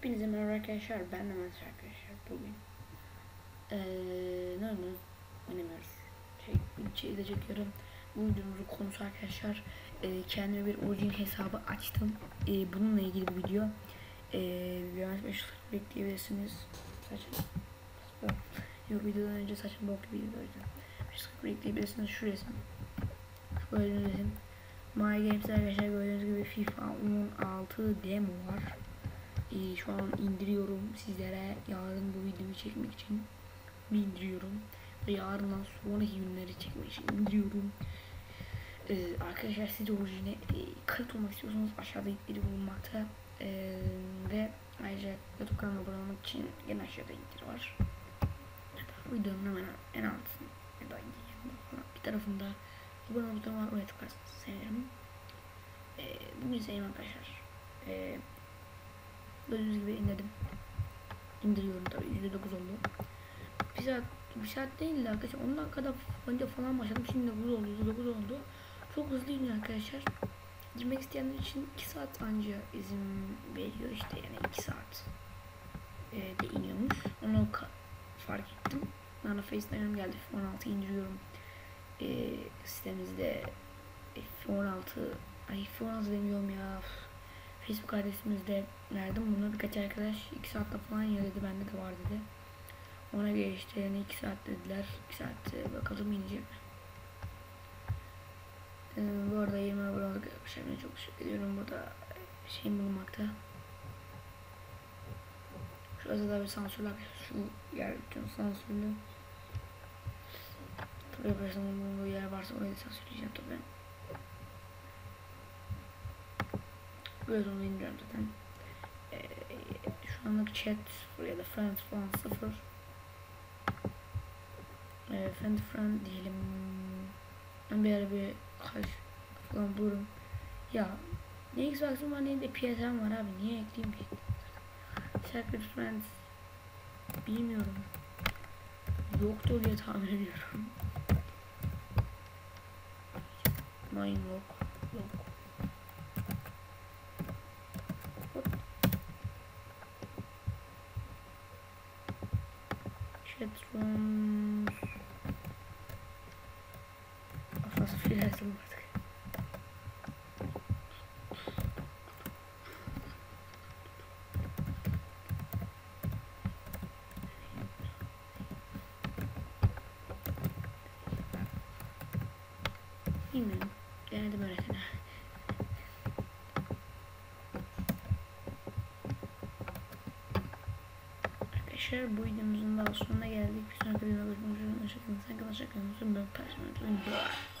Hepinize merhaba arkadaşlar. Ben de Mehmet arkadaşlar. Bugün ee, ne oynuyoruz? Oynamıyoruz. Şey, şeyde çekiyorum. Bu videomuzun konusu arkadaşlar. E, kendime bir origin hesabı açtım. E, bununla ilgili bir video. E, biraz 5 bekleyebilirsiniz. Saçım. Yok videodan önce saçım bok gibi o yüzden. 5 bekleyebilirsiniz. Şu resim. Gördüğünüz resim. My Games'te arkadaşlar gördüğünüz gibi FIFA 16 demo var e, şu an indiriyorum sizlere. Yarın bu videoyu çekmek için indiriyorum. Ve yarından sonraki günleri çekmek için indiriyorum. Ee, arkadaşlar siz de orijine e, kayıt olmak istiyorsanız aşağıda linkleri bulunmakta. Ee, ve ayrıca youtube kanalıma abone olmak için yine aşağıda linkleri var. Videonun hemen en altında ya da bir tarafında abone olma butonu var oraya tıklarsanız sevinirim. Ee, bugün seveyim arkadaşlar. Ee, Gördüğünüz gibi indirdim. İndiriyorum tabi %9 oldu. Bir saat, bir saat değil de arkadaşlar 10 dakikada önce falan başladım. Şimdi 9 oldu, 9 oldu. Çok hızlı arkadaşlar. Girmek isteyenler için 2 saat anca izin veriyor işte yani 2 saat e, de iniyormuş. Onu fark ettim. Bana FaceTime'ım geldi. F16 indiriyorum. E, sitemizde F16 ay F16 demiyorum ya. Facebook adresimizde verdim. Bunu birkaç arkadaş 2 saatte falan ya. Bende de var dedi. Ona göre işte yani 2 saat dediler. 2 saat bakalım inecek mi? Ee, bu arada 20 abone. Ben çok teşekkür ediyorum. Burada şeyim bulunmakta. Şurada da bir arkadaşlar. Şu yer bütün sansürlü. Tabii yaparsam bulunduğu yer varsa orayı sansürleyeceğim tabii. Böyle onu zaten. Ee, şu anlık chat ya da friends falan sıfır. Ee, friend friend diyelim. Ben bir ara bir kaç falan bulurum. Ya ne Xbox'ım var ne de PS'm var abi. Niye ekleyeyim ki? Secret Friends bilmiyorum. Yoktu diye tahmin ediyorum. Mine. Yok. bedrooms. Ach, was viel heißt Bilmiyorum. Denedim öyle. Arkadaşlar bu videomuzun daha sonuna geldik. Bir sonraki videoda görüşmek üzere. Hoşçakalın. Sen kalın. Hoşçakalın. Ben perşembe.